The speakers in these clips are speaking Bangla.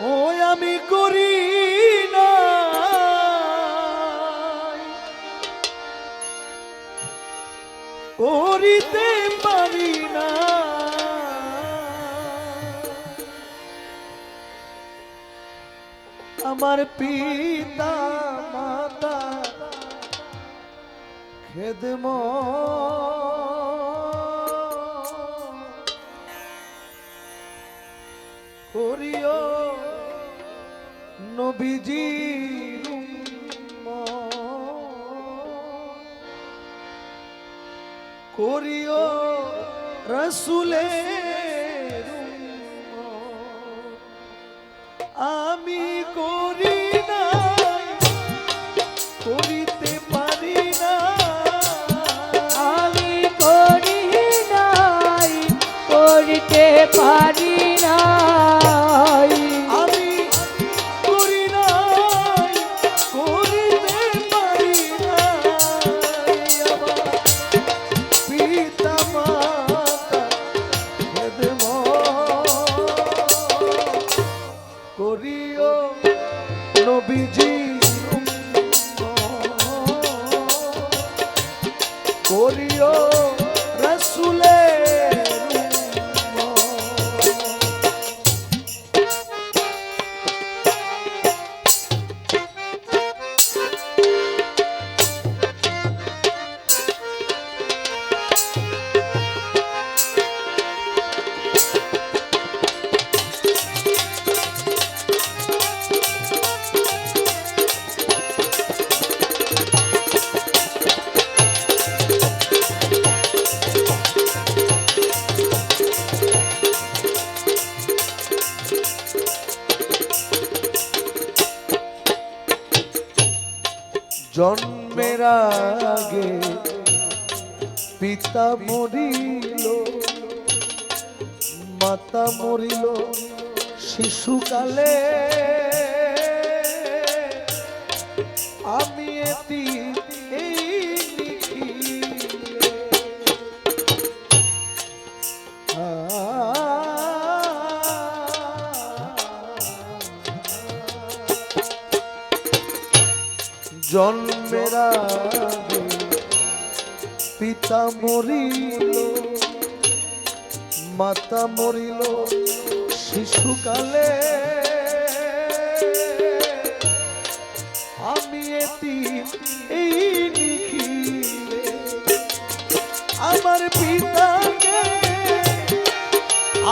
ওই আমি করি না করিতে পারি না। আমার পিতা মাতা খেদম করিও নবীজি করিও রসুলে আমি করি নবীজি জন্মের আগে পিতা মরিল মাতা মরিল শিশুকালে। আমি এটি এই জন্মের পিতা মরিল মাতা মরিল শিশুকালে। আমি এটি এই নিখিলে আমার পিতাকে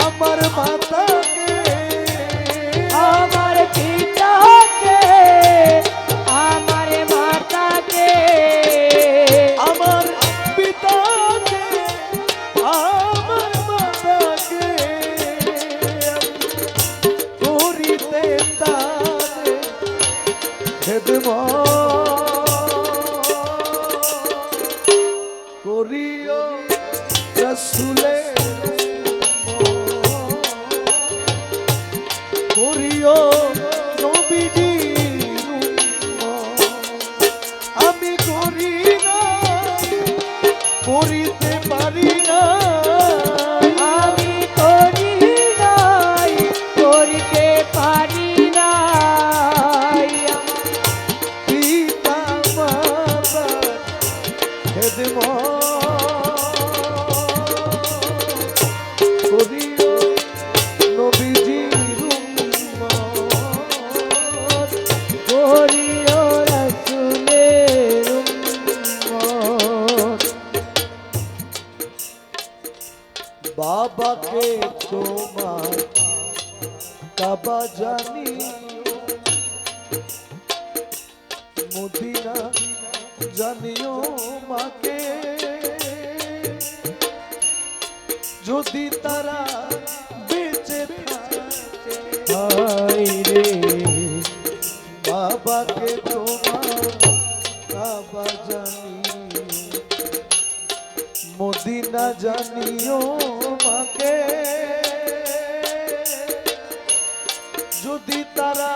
আমার মাতাকে করিতে কাবা জানি। মদিনা জানিও মাকে। যদি তারা বেঁচে রে বাবাকে তোমার কাবা জানি। মদিনা জানিও মাকে। যদি তারা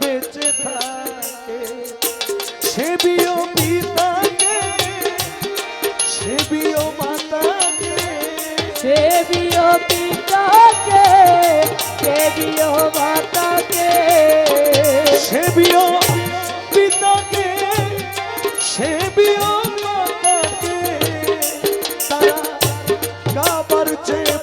বেঁচে থাকে সেবিও পিতাকে সেবিও মাতাকে সেবিও পিতাকে সেবিও মাতাকে। সেবিও পিতাকে সেবিও মাতাকে তারা গাবার চেয়ে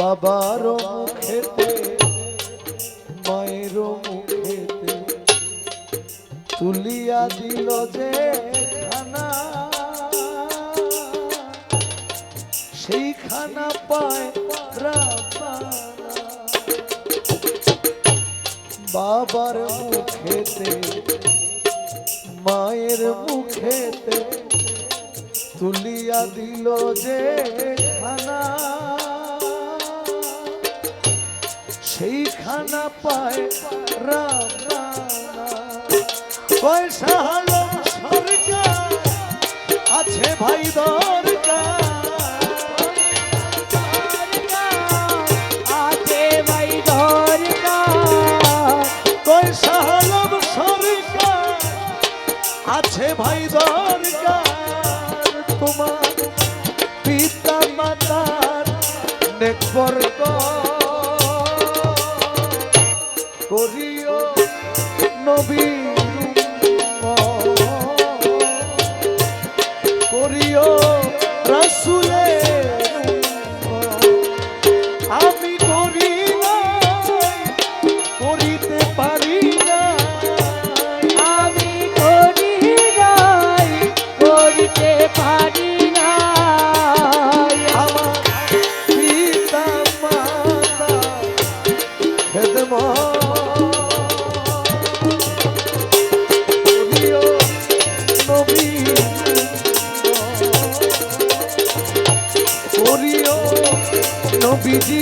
বাবার মুখেতে, মায়ের মুখেতে তুলিয়া দিল যে খানা। সেই খানা পায় বাবার মুখেতে, মায়ের মুখেতে তুলিয়া দিল যে খানা। সেই খানা পায় রানা পয়সা হলো সরকার, আছে ভাই দরকার। আছে ভাই দরকার। তোমার পিতা মাতার নেকবর be নবীজি